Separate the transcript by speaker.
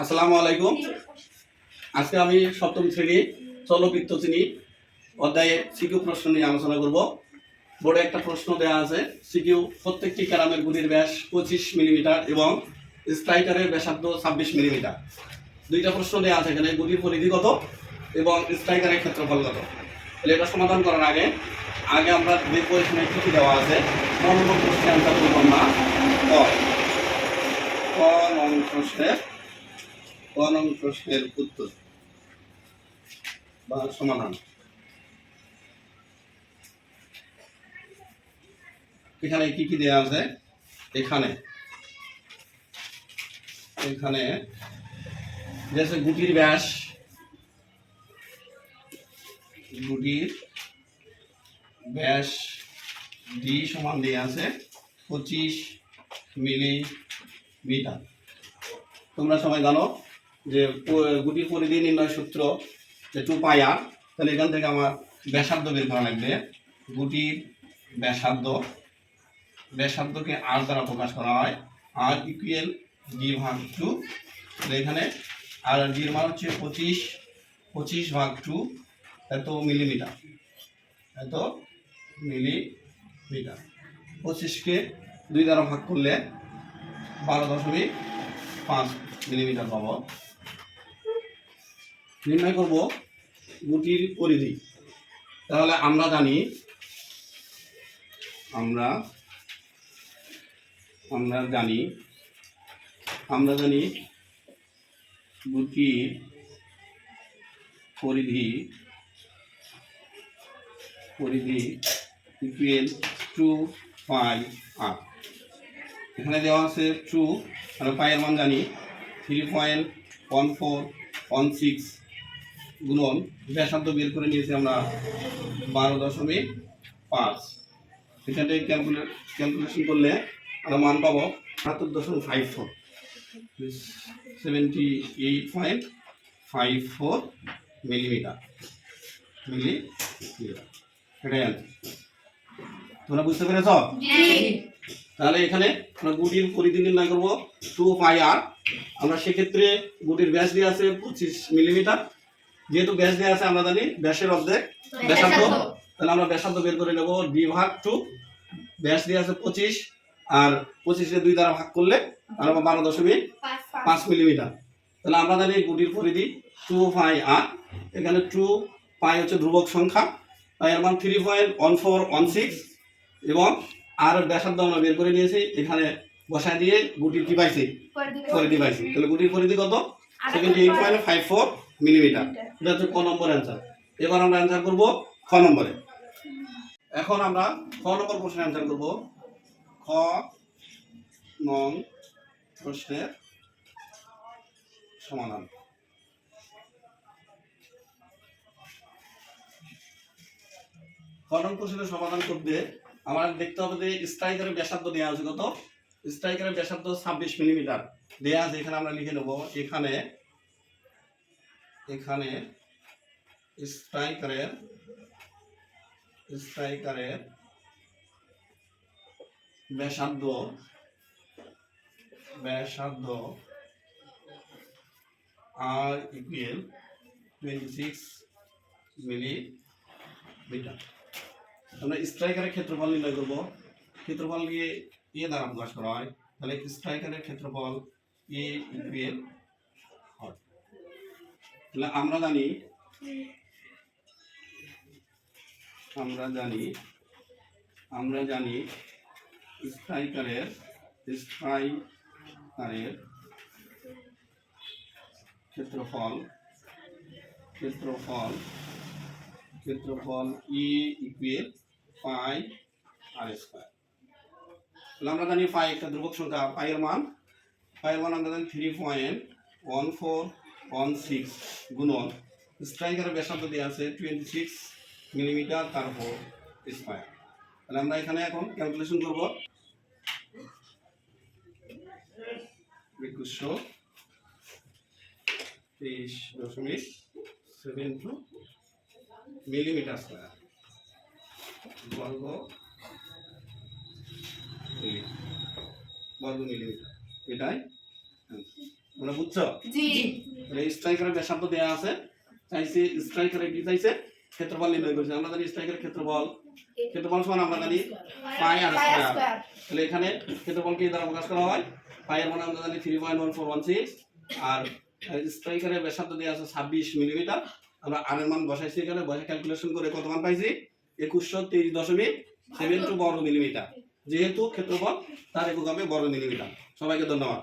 Speaker 1: আসসালামু আলাইকুম। আজকে আমি সপ্তম শ্রেণি, চলবৃত্ত চিনি অধ্যায়ে সিকিউ প্রশ্ন নিয়ে আলোচনা করব। বোর্ডে একটা প্রশ্ন দেওয়া আছে, সিকিউ প্রত্যেকটি ক্যারামের গুলির ব্যাস পঁচিশ মিলিমিটার এবং স্ট্রাইকারের ব্যাসার্ধ ছাব্বিশ মিলিমিটার। দুইটা প্রশ্ন দেওয়া আছে এখানে গুলির পরিধি কত এবং স্ট্রাইকারের ক্ষেত্রফল কত? তাহলে এটা সমাধান করার আগে আগে আমরা দেখব এখানে কি কি দেওয়া আছে। নম্বর প্রশ্নের অ্যান্সার করব আমরা ক। ক প্রশ্নের উত্তর বা সমাধান। এখানে কি কি দেওয়া আছে? এখানে। এখানে যেসে গুটির ব্যাস। গুটির ব্যাস ডি সমান দেওয়া আছে পঁচিশ মিলিমিটার। তোমরা সবাই জানো যে গুটির পরিধি নির্ণয় সূত্র যে টু পাই আর তাহলে এখান থেকে আমার ব্যাসার্ধ বের করা লাগবে। গুটির ব্যাসার্ধ, ব্যাসার্ধকে আর দ্বারা প্রকাশ করা হয়। আর ইকুয়াল ডি ভাগ টু এখানে আর ডির মান হচ্ছে পঁচিশ পঁচিশ ভাগ টু এত মিলিমিটার এত মিলিমিটার পঁচিশকে দুই দ্বারা ভাগ করলে বারো দশমিক পাঁচ মিলিমিটার পাবো। নির্ণয় করব গুটির পরিধি। তাহলে আমরা জানি, আমরা আমরা জানি আমরা জানি গুটির পরিধি পরিধি ইকুয়াল টু পাই আর এখানে দেওয়া আছে টু আর পায়ের মান জানি three point one four one six গুণন ব্যাসার্ধ বের করে নিয়েছি আমরা বারো দশমিক পাঁচ। থেকে ক্যালকুলেট ক্যালকুলেশন করলে আমরা মান পাবো সাতাত্তর দশমিক five four seventy eight point five four millimetre millimetre এটাই। তোমরা বুঝতে পেরেছ? তাহলে এখানে আমরা গুটির পরিধি নির্ণয় করব টু পাই আর আমরা সেক্ষেত্রে গুটির ব্যাস দিয়ে আছে পঁচিশ মিলিমিটার যেহেতু ব্যাস দেওয়া আছে আমরা জানি ব্যাসের অর্ধেক ব্যাসার্ধ। তাহলে আমরা ব্যাসার্ধ বের করে নেব ডি ভাগ টু ব্যাস দিয়ে আছে পঁচিশ আর পঁচিশে দুই দ্বারা ভাগ করলে আমরা বারো দশমিক পাঁচ মিলিমিটার। তাহলে আমরা জানি গুটির পরিধি টু পাই আর এখানে টু পাই হচ্ছে ধ্রুবক সংখ্যা। পাই এর মান three point one four one six এবং আর ব্যাসার্ধ আমরা বের করে নিয়েছি এখানে বসায় দিয়ে গুটির কি পাইছি? পরিধি পাইছি। তাহলে গুটির পরিধি কত? Seventy eight point five four millimetre. এটা হচ্ছে ক নম্বর অ্যান্সার এবার আমরা অ্যান্সার করব খ নম্বরে। এখন আমরা খ নম্বর প্রশ্নের অ্যান্সার করব। খ নং প্রশ্নের সমাধান। খ নং প্রশ্নের সমাধান করতে আমার দেখতে হবে যে স্ট্রাইকারের ব্যাসার্ধ দেওয়া আছে কত? স্ট্রাইকারের ব্যাসার্ধ ছাব্বিশ মিলিমিটার। দেওয়া আছে এখানে আমরা লিখে নেব। এখানে এখানে স্ট্রাইকারের স্ট্রাইকারের ব্যাসার্ধ ব্যাসার্ধ আর ইকুয়াল সিক্স মিলিমিটার আমরা স্ট্রাইকারের ক্ষেত্রফল নির্ণয় করব। ক্ষেত্রফল দিয়ে এ দ্বারা প্রকাশ করা হয়। তাহলে স্ট্রাইকারের ক্ষেত্রফল এ ইকুয়াল তাহলে আমরা জানি আমরা জানি আমরা জানি স্ট্রাইকারের স্ট্রাইকারের ক্ষেত্রফল ক্ষেত্রফল ক্ষেত্রফল ই ইকুয়াল পাই আর স্কোয়ার তাহলে আমরা জানি পাই একটা ধ্রুবক সংখ্যা পাইয়ের মান। পাইয়ের মান আমরা জানি three point one four one six গুণন। স্ট্রাইকারের ব্যাসার্ধ দেওয়া আছে টোয়েন্টি সিক্স মিলিমিটার তারপর স্কোয়ার তাহলে আমরা এখানে এখন ক্যালকুলেশন করব। একুশশো তেইশ দশমিক সেভেন টু মিলিমিটার স্কোয়ার বর্গ বর্গ মিলিমিটার। এটাই। তোমরা বুঝছ?
Speaker 2: জি।
Speaker 1: তাহলে স্ট্রাইকারের দেওয়া আছে। চাইছে কি চাইছে? ক্ষেত্রফল নির্ণয় করেছে। আমরা জানি স্ট্রাইকারের ক্ষেত্রফল। ক্ষেত্রফল সমান আমরা জানি পাই আর স্কয়ার তাহলে এখানে ক্ষেত্রফলকে দ্বারা প্রকাশ করা হয়। পাই এর মানে আমরা জানি three point one four one six আর স্ট্রাইকারের ব্যাসার্ধ দেওয়া আছে ছাব্বিশ মিলিমিটার। আমরা আর এর মান বসাইছি এখানে। বসে ক্যালকুলেশন করে কত মান পাইছি? একুশশো তেইশ দশমিক সেভেন টু বর্গ মিলিমিটার। যেহেতু ক্ষেত্রফল তার একক হবে বর্গ মিলিমিটার। সবাইকে ধন্যবাদ।